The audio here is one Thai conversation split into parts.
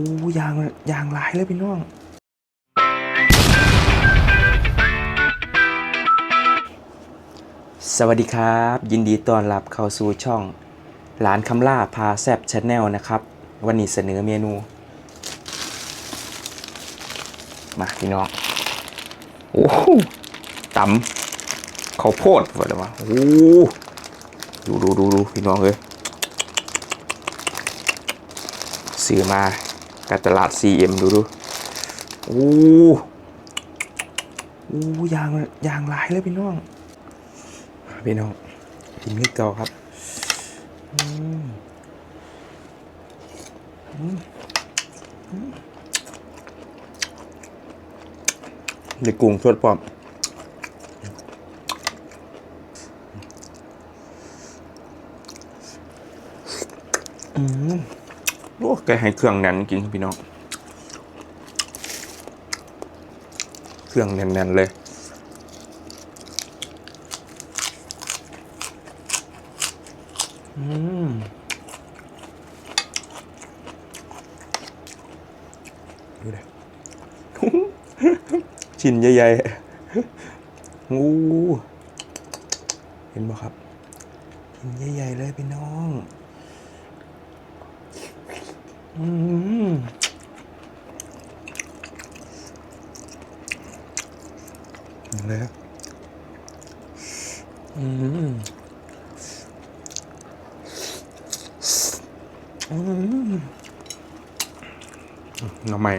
อู้ยางยางหลายเลยพี่น้องสวัสดีครับ ยินดีต้อนรับเข้าสู่ช่องร้านคำล่าพาแซบชาแนลนะครับ วันนี้เสนอเมนู มาพี่น้อง โอ้โหตำข้าวโพดว่าแล้ววะโอ้ดูดูดูดูพี่น้องเลยซื้อมา กับตลาด CM ดูดูโอ้โอ้ยางยางหลายเลยพี่น้อง พี่น้องกินนิดเก่าครับอืมอืมอืมเด็กกุ้งสดพร้อมอืม โอ้แกให้เครื่องแน่นจริงครับพี่น้อง เครื่องแน่นๆเลยอืมดูดิชิ้นใหญ่ๆงูเห็นไหมครับชิ้นใหญ่ๆเลยพี่น้อง อืมเห็นเลยครับอืมอืมหน่อไม้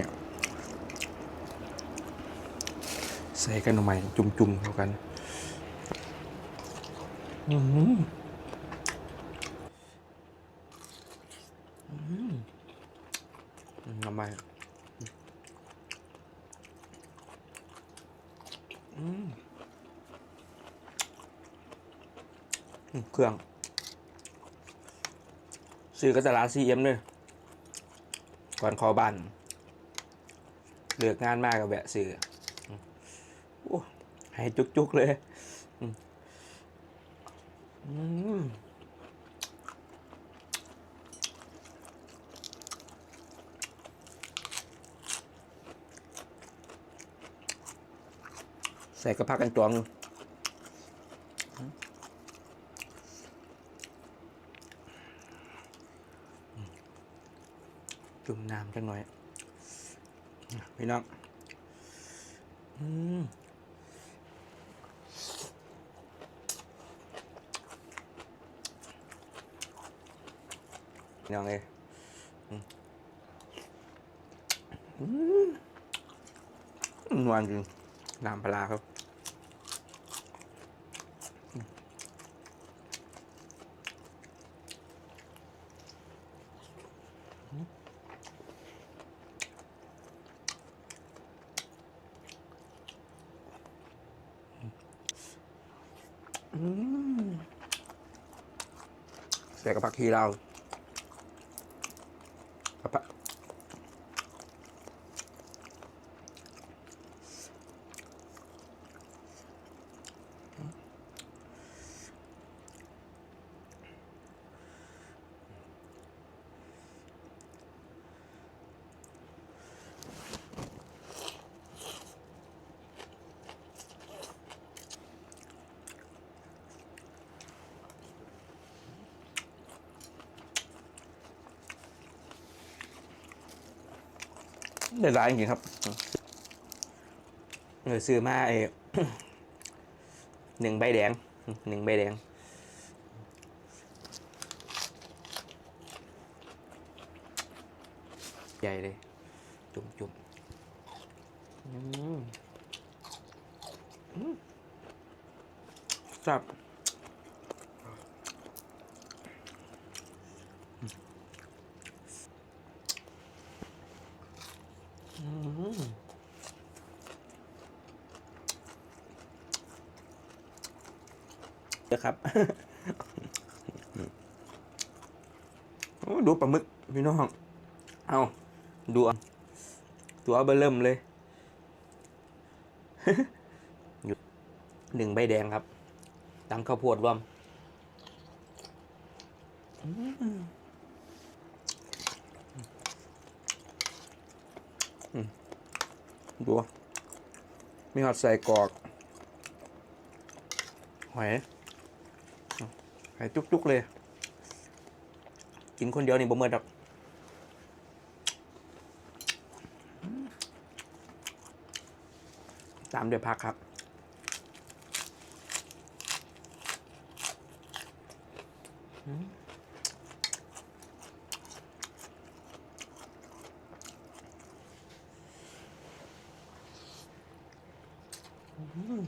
ใส่กันหน่อไม้จุ่มๆเข้ากัน อืมอืม หน่อไมอืมเครื่อง ซื้อกระตลาดซีเอ็มเลย ก่อนเขอบ้านเลือกงานมากกับแวะซื้ออืมโอ้ให้จุกๆเลย อืม ใส่กระพากันจวงจุ่มน้ำจังหน่อยพี่น้องอืมพี่น้องเอ้ยอืมอืมนวลจริงน้ำปลาครับ อืมใส่กระพักทีเรา ได้ร้ายจริงครับเออซื้อมาไอ้หนึ่งใบแดงหนึ่งใบแดงใหญ่เลย จุ่มจุ่มอืมอืมจับ เดี๋ยวครับดูปลาหมึกพี่น้อง เอาดูตัวเบอร์เริ่มเลยหยุดหนึ่งใบแดงครับตังข้าวโพดรวม อืม อืม ดูมีหอดใส่กรอก หอยหอยจุกๆเลย กินคนเดียวนี่บ่เมื่อดอกตามด้วยพักครับอืม 嗯。